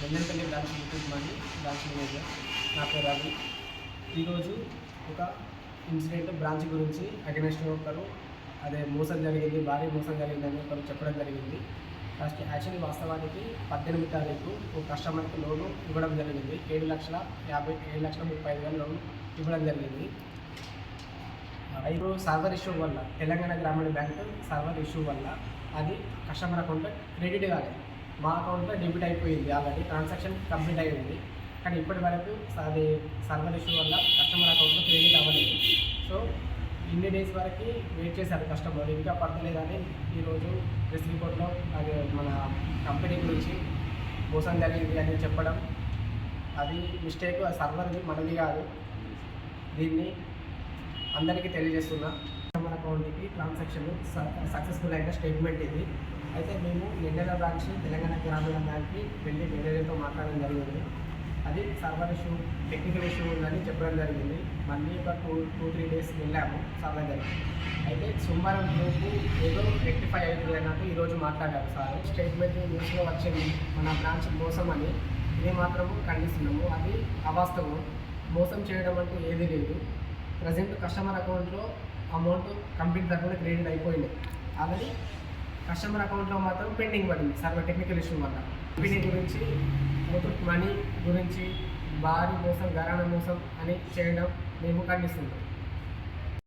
Vellampalli branch YouTube మంది branch manager నా పేరు రవి. ఈరోజు ఒక ఇన్సిడెంట్ బ్రాంచ్ గురించి అగెనెస్ట్ ఒకరు అదే మోసం జరిగింది భారీ మోసం జరిగిందని ఒకరు చెప్పడం జరిగింది. ఫస్ట్ యాక్చువల్లీ వాస్తవానికి పద్దెనిమిది తారీఖు ఒక కస్టమర్కి లోన్ ఇవ్వడం జరిగింది. ఏడు లక్షల యాభై ఏడు లక్షల ముప్పై ఐదు వేల లోన్ ఇవ్వడం జరిగింది. ఇప్పుడు సర్వర్ ఇష్యూ వల్ల తెలంగాణ గ్రామీణ బ్యాంక్ సర్వర్ ఇష్యూ వల్ల అది కస్టమర్ అకౌంట్లో క్రెడిట్ కాలేదు. మా అకౌంట్లో డెబిట్ అయిపోయింది ఆల్రెడీ ట్రాన్సాక్షన్ కంప్లీట్ అయ్యింది కానీ ఇప్పటి వరకు అది సర్వర్ ఇష్యూ వల్ల కస్టమర్ అకౌంట్లో క్రెడిట్ అవ్వలేదు. సో ఇన్ని డేస్ వరకు వెయిట్ చేశారు కస్టమర్ ఇంకా పడతలేదని ఈరోజు ప్రెస్ రిపోర్ట్లో అది మన కంపెనీ గురించి మోసం జరిగింది అని చెప్పడం అది మిస్టేక్ సర్వర్ది మనది కాదు. దీన్ని అందరికీ తెలియజేస్తున్నా. మన అకౌంట్కి ట్రాన్సాక్షన్ సక్సెస్ఫుల్ అయిన స్టేట్మెంట్ ఇది. అయితే మేము నిండల బ్రాంచ్ తెలంగాణ గ్రామీణ బ్యాంక్కి వెళ్ళి మేనేజర్తో మాట్లాడడం జరిగింది. అది సర్వర్ ఇష్యూ టెక్నికల్ ఇష్యూ ఉందని చెప్పడం జరిగింది. మళ్ళీ ఒక టూ టూ త్రీ డేస్ వెళ్ళాము సర్వర్ జరిగింది అయితే సోమవారం లోపు ఏదో రెక్టిఫై అవుతుంది అన్నట్టు ఈరోజు మాట్లాడారు సార్. స్టేట్మెంట్ న్యూస్లో వచ్చింది మన బ్రాంచ్ మోసం అని. ఇది మాత్రము ఖండిస్తున్నాము. అది అవాస్తవం. మోసం చేయడం అంటూ ఏదీ లేదు. ప్రజెంట్ కస్టమర్ అకౌంట్లో అమౌంట్ కంప్లీట్ దగ్గర క్రెడిట్ అయిపోయింది. అలాగే కస్టమర్ అకౌంట్లో మాత్రం పెండింగ్ పడింది సర్వర్ టెక్నికల్ ఇష్యూ వల్ల. కంపెనీ గురించి ముతూట్ మనీ గురించి భారీ మోసం గరాణ మోసం అని చేయడం మేము ఖండిస్తున్నాం.